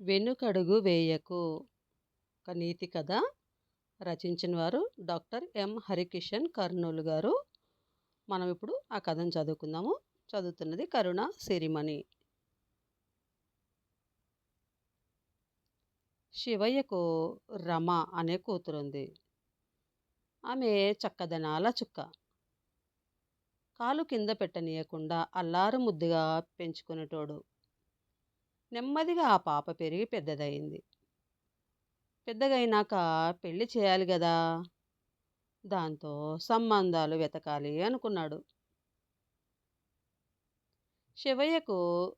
వెనుకడుగు వేయకు. ఒక నీతి కథ రచించిన వారు డాక్టర్ ఎం. హరికిషన్ కర్నూలు గారు. మనం ఇప్పుడు ఆ కథను చదువుకుందాము. చదువుతున్నది కరుణ సిరిమణి. శివయ్యకు రమ అనే కూతురుంది. ఆమె చక్కదనాల చుక్క. కాలు కింద పెట్టనీయకుండా అల్లారు ముద్దుగా పెంచుకునేటోడు. నెమ్మదిగా ఆ పాప పెరిగి పెద్దదయింది. పెద్దగైనాక పెళ్ళి చేయాలి కదా దాంతో సంబంధాలు వెతకాలి అనుకున్నాడు. శివయ్యకు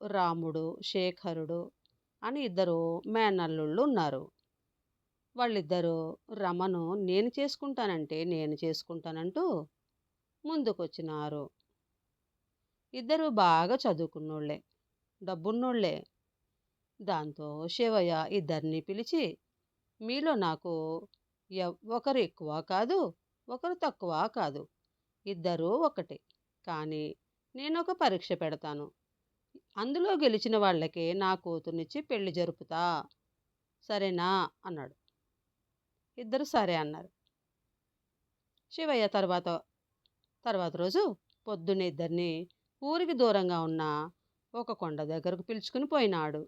రాముడు శేఖరుడు అని ఇద్దరు మేనల్లుళ్ళు ఉన్నారు. వాళ్ళిద్దరూ రమను నేను చేసుకుంటానంటే నేను చేసుకుంటానంటూ ముందుకొచ్చినారు. ఇద్దరు బాగా చదువుకున్నోళ్ళే డబ్బున్నోళ్ళే. దాంతో శివయ్య ఇద్దరిని పిలిచి మీలో నాకు ఒకరు ఎక్కువ కాదు ఒకరు తక్కువ కాదు. ఇద్దరూ ఒకటే. కానీ నేను ఒక పరీక్ష పెడతాను. అందులో గెలిచిన వాళ్ళకే నా కూతుర్నిచ్చి పెళ్ళి జరుపుతా. సరేనా? అన్నాడు. ఇద్దరు సరే అన్నారు. శివయ్య తర్వాత తర్వాత రోజు పొద్దున్న ఇద్దరిని ఊరికి దూరంగా ఉన్న ఒక కొండ దగ్గరకు పిలుచుకుని పోయినాడు.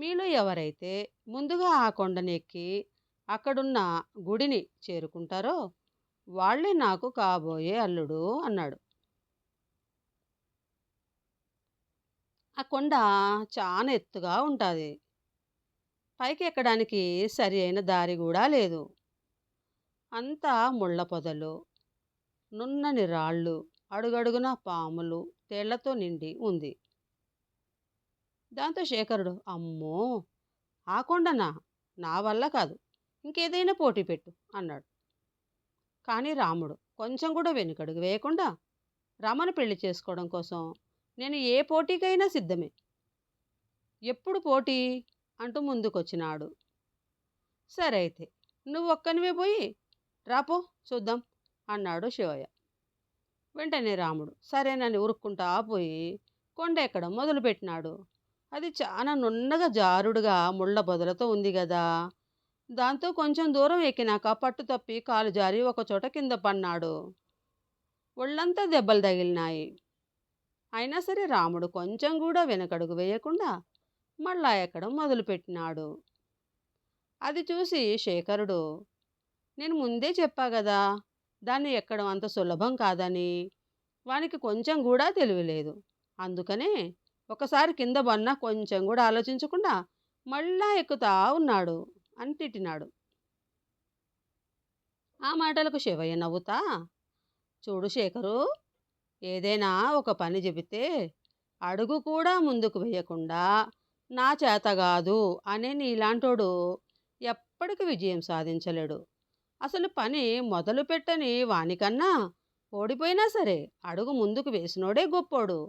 మీలో ఎవరైతే ముందుగా ఆ కొండని ఎక్కి అక్కడున్న గుడిని చేరుకుంటారో వాళ్ళే నాకు కాబోయే అల్లుడు అన్నాడు. ఆ కొండ చాలా ఎత్తుగా ఉంటుంది. పైకి ఎక్కడానికి సరి అయిన దారి కూడా లేదు. అంతా ముళ్ళ పొదలు నున్నని రాళ్ళు అడుగడుగున పాములు తేళ్ళతో నిండి ఉంది. దాంతో శేఖరుడు అమ్మో! ఆ కొండనా? నా వల్ల కాదు. ఇంకేదైనా పోటీ పెట్టు అన్నాడు. కానీ రాముడు కొంచెం కూడా వెనుకడుగు వేయకుండా రమను పెళ్ళి చేసుకోవడం కోసం నేను ఏ పోటీకైనా సిద్ధమే. ఎప్పుడు పోటీ? అంటూ ముందుకొచ్చినాడు. సరే అయితే నువ్వు ఒక్కనివే పోయి రాపో చూద్దాం అన్నాడు శివయ్య. వెంటనే రాముడు సరేనని ఉరుక్కుంటా పోయి కొండ ఎక్కడం మొదలుపెట్టినాడు. అది చాలా నున్నగా జారుడుగా ముళ్ళ బొదలతో ఉంది కదా దాంతో కొంచెం దూరం ఎక్కినాక పట్టు తప్పి కాలు జారి ఒక చోట కింద పన్నాడు ఒళ్ళంతా దెబ్బలు తగిలినాయి. అయినా సరే రాముడు కొంచెం కూడా వెనకడుగు వేయకుండా మళ్ళా ఎక్కడం మొదలుపెట్టినాడు. అది చూసి శేఖరుడు నేను ముందే చెప్పా కదా దాన్ని ఎక్కడం అంత సులభం కాదని. వానికి కొంచెం కూడా తెలియలేదు అందుకనే ఒకసారి కింద బన్నా కొంచెం కూడా ఆలోచించకుండా మళ్ళా ఎక్కుతా ఉన్నాడు. అని తిట్టినాడు ఆ మాటలకు శివయ్య నవ్వుతా చూడు శేఖరు ఏదైనా ఒక పని చెబితే అడుగు కూడా ముందుకు వేయకుండా నా చేత కాదు అనే నీలాంటోడు ఎప్పటికి విజయం సాధించలేడు. అసలు పని మొదలు పెట్టని వానికన్నా ఓడిపోయినా సరే అడుగు ముందుకు వేసినోడే గొప్పోడు.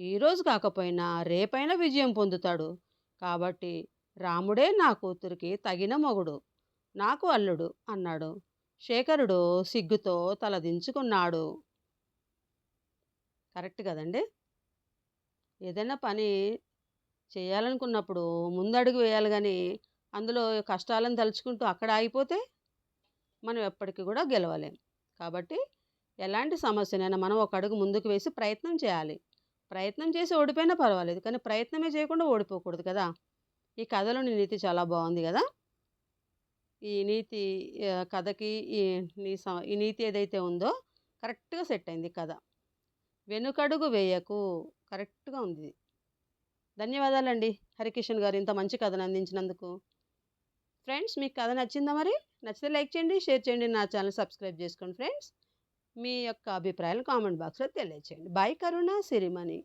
ఈరోజు కాకపోయినా రేపైనా విజయం పొందుతాడు. కాబట్టి రాముడే నా కూతురికి తగిన మొగుడు. నాకు అల్లుడు అన్నాడు. శేఖరుడు సిగ్గుతో తలదించుకున్నాడు కరెక్ట్ కదండి? ఏదైనా పని చేయాలనుకున్నప్పుడు ముందడుగు వేయాలి కానీ అందులో కష్టాలను తలుచుకుంటూ అక్కడ ఆగిపోతే మనం ఎప్పటికీ కూడా గెలవలేం. కాబట్టి ఎలాంటి సమస్యనైనా మనం ఒక అడుగు ముందుకు వేసి ప్రయత్నం చేయాలి. ప్రయత్నం చేసి ఓడిపోయినా పర్వాలేదు. కానీ ప్రయత్నమే చేయకుండా ఓడిపోకూడదు కదా! ఈ కథలోని నీతి చాలా బాగుంది కదా! ఈ నీతి కథకి ఈ నీ స- ఈ నీతి ఏదైతే ఉందో కరెక్ట్గా సెట్ అయింది కథ. వెనుకడుగు వేయకు. కరెక్ట్గా ఉంది. ఇది. ధన్యవాదాలండి హరికిషన్ గారు ఇంత మంచి కథను అందించినందుకు. ఫ్రెండ్స్ మీకు కథ నచ్చిందా మరి? నచ్చితే లైక్ చేయండి షేర్ చేయండి నా ఛానల్ సబ్స్క్రైబ్ చేసుకోండి ఫ్రెండ్స్. మీ యొక్క అభిప్రాయాలు కామెంట్ బాక్స్లో తెలియచేయండి. బై కరుణ సిరిమణి.